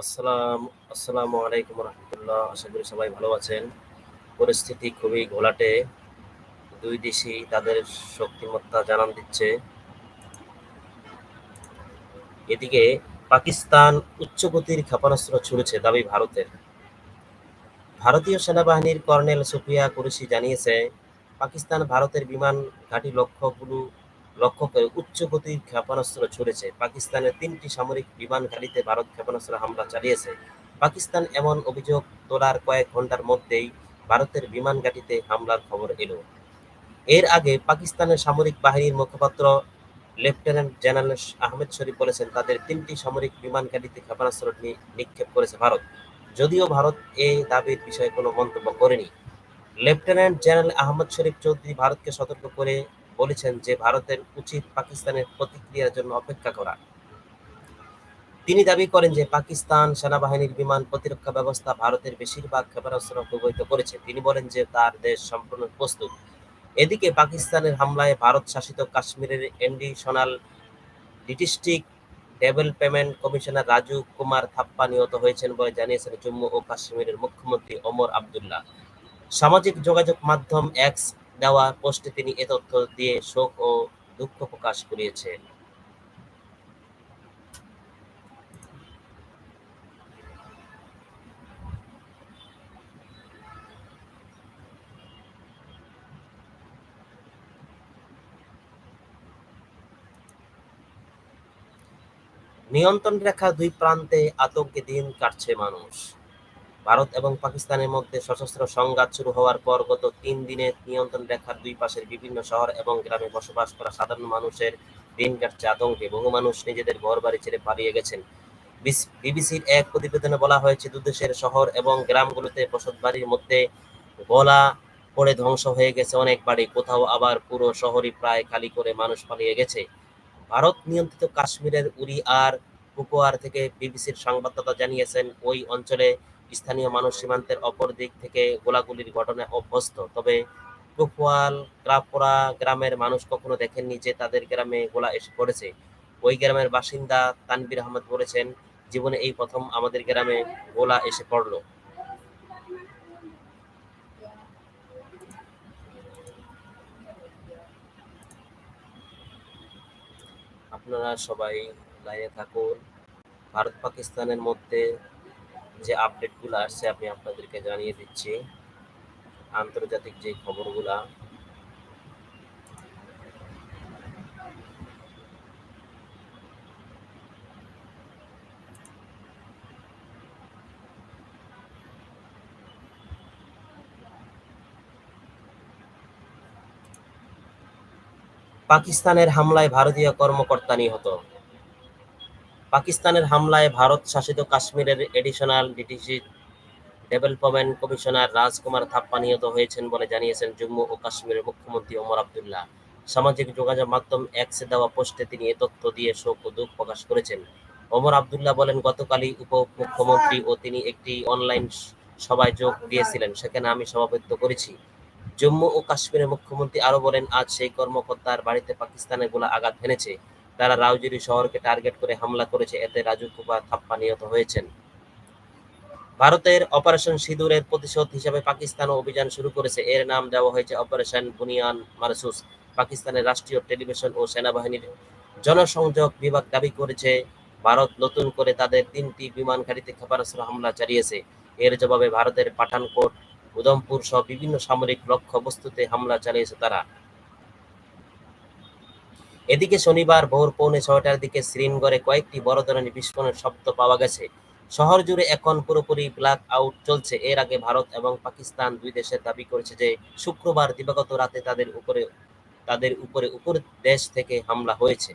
আসসালাম, আসসালামু আলাইকুম রহমতুল্লাহ। আশা করি সবাই ভালো আছেন। পরিস্থিতি খুবই ঘোলাটে। দুই দেশই তাদের শক্তিমত্তা জানান দিচ্ছে। এদিকে পাকিস্তান উচ্চগতির ক্ষেপণাস্ত্র ছুড়েছে দাবি ভারতের। ভারতীয় সেনাবাহিনীর কর্নেল সুফিয়া কুরেশি জানিয়েছে, পাকিস্তান ভারতের বিমান ঘাঁটি লক্ষ্যগুলো লক্ষ্য করে উচ্চ গতির ক্ষেপণাস্ত্র ছুড়েছে। পাকিস্তানের তিনটি সামরিক বিমান ঘাঁটিতে ভারত ক্ষেপণাস্ত্র হামলা চালিয়েছে। পাকিস্তান এমন অভিযোগ তোলার কয়েক ঘণ্টার মধ্যেই ভারতের বিমান ঘাঁটিতে হামলার খবর এলো। এর আগে পাকিস্তানের সামরিক বাহিনীর মুখপাত্র লেফটেন্যান্ট জেনারেল আহমেদ শরীফ বলেছেন, তাদের তিনটি সামরিক বিমান ঘাঁটিতে ক্ষেপণাস্ত্র নিক্ষেপ করেছে ভারত। যদিও ভারত এই দাবির বিষয়ে কোনো মন্তব্য করেনি। লেফটেন্যান্ট জেনারেল আহমদ শরীফ চৌধুরী ভারতকে সতর্ক করে বলেছেন যে ভারতের উচিত পাকিস্তানের প্রতিক্রিয়ার জন্য অপেক্ষা করা। তিনি দাবি করেন যে পাকিস্তান সেনাবাহিনীর বিমান প্রতিরক্ষা ব্যবস্থা ভারতের বেশিরভাগ ক্ষেপণাস্ত্র ব্যবহৃত করেছে। তিনি বলেন যে তার দেশ সম্পূর্ণ প্রস্তুত। এদিকে পাকিস্তানের হামলায় ভারত শাসিত কাশ্মীরের additional district development commissioner Raju Kumar Thapa নিহত হয়েছেন বলে জানিয়েছেন জম্মু ও কাশ্মীরের মুখ্যমন্ত্রী ওমর আবদুল্লাহ। সামাজিক যোগাযোগ মাধ্যম এক্স দেওয়া পোস্টে তিনি এ তথ্য দিয়ে শোক ও দুঃখ প্রকাশ করিয়েছেন। নিয়ন্ত্রণ রেখা দুই প্রান্তে আতঙ্কে দিন কাটছে মানুষ। ভারত এবং পাকিস্তানের মধ্যে সশস্ত্র সংঘাত শুরু হওয়ার পর গত তিন দিনে নিয়ন্ত্রণ রেখার দুই পাশের বিভিন্ন শহর এবং গ্রামে বসবাস করা সাধারণ মানুষের দিন কাটছে আতঙ্কে। বহু মানুষ নিজেদের ঘর বাড়ি ছেড়ে পালিয়ে গেছেন। বিবিসির এক প্রতিবেদনে বলা হয়েছে দুদেশের শহর এবং গ্রামগুলোতে বসত বাড়ির মধ্যে গলা পড়ে ধ্বংস হয়ে গেছে অনেক বাড়ি। কোথাও আবার পুরো শহরই প্রায় খালি করে মানুষ পালিয়ে গেছে। ভারত নিয়ন্ত্রিত কাশ্মীরের উরি আর কুপোয়ার থেকে বিবিসির সংবাদদাতা জানিয়েছেন, ওই অঞ্চলে স্থানীয় মানুষ সীমান্তের অপর দিক থেকে গোলাগুলির ঘটনায় অভ্যস্ত। তবে কুপওয়াল ক্রাপোরা গ্রামের মানুষ কখনো দেখেননি যে তাদের গ্রামে গোলা এসে পড়েছে। ওই গ্রামের বাসিন্দা তানবির আহমদ বলেছেন, জীবনে এই প্রথম আমাদের গ্রামে গোলা এসে পড়ল। আপনারা সবাই লাইনে থাকুন। ভারত পাকিস্তানের মধ্যে যে আপডেটগুলো আসছে আমি আপনাদেরকে জানিয়ে দিচ্ছি। আন্তর্জাতিক যে খবরগুলা, পাকিস্তানের হামলায় ভারতীয় কর্মকর্তা নিহত। পাকিস্তানের হামলায় ভারত শাসিত কাশ্মীরের additional DTC development commissioner Rajkumar Thapa নিহত হয়েছেন বলে জানিয়েছেন জম্মু ও কাশ্মীরের মুখ্যমন্ত্রী ওমর আবদুল্লাহ। সামাজিক যোগাযোগ মাধ্যম এক্সে দেওয়া পোস্টে তিনি এ তথ্য দিয়ে শোক ও দুঃখ প্রকাশ করেছেন। ওমর আবদুল্লাহ বলেন, গতকালই উপ মুখ্যমন্ত্রী ও তিনি একটি অনলাইন সভায় যোগ দিয়েছিলেন, সেখানে আমি সভাপতিত্ব করেছি। জম্মু ও কাশ্মীরের মুখ্যমন্ত্রী আরও বলেন, আজ সেই কর্মকর্তার বাড়িতে পাকিস্তানের গোলা আঘাত হেনেছে তারা রাউজুরি শহরকে টার্গেট করে হামলা করেছে। এতে রাজু কুবা থাপ্পা নিহত হয়েছেন। ভারতের অপারেশন সিঁদুরের প্রতিশোধ হিসেবে পাকিস্তান অভিযান শুরু করেছে। এর নাম দেওয়া হয়েছে অপারেশন বুনিয়ান মারসুস। পাকিস্তানের রাষ্ট্রীয় টেলিভিশন ও সেনাবাহিনীর জনসংযোগ বিভাগ দাবি করেছে, ভারত নতুন করে তাদের তিনটি বিমান ঘাঁটিতে ক্ষেপণাস্ত্র হামলা চালিয়েছে। এর জবাবে ভারতের পাঠানকোট উদমপুর সহ বিভিন্ন সামরিক লক্ষ্য বস্তুতে হামলা চালিয়েছে তারা। এদিকে শনিবার ভোর পৌনে ছয়টার দিকে শ্রীনগরে কয়েকটি বড় ধরনের বিস্ফোরণের শব্দ পাওয়া গেছে। শহর জুড়ে এখন পুরোপুরি ব্ল্যাক আউট চলছে। এর আগে ভারত এবং পাকিস্তান দুই দেশের দাবি করেছে যে, শুক্রবার দিবাগত রাতে তাদের উপরে তাদের উপরে উপর দেশ থেকে হামলা হয়েছে।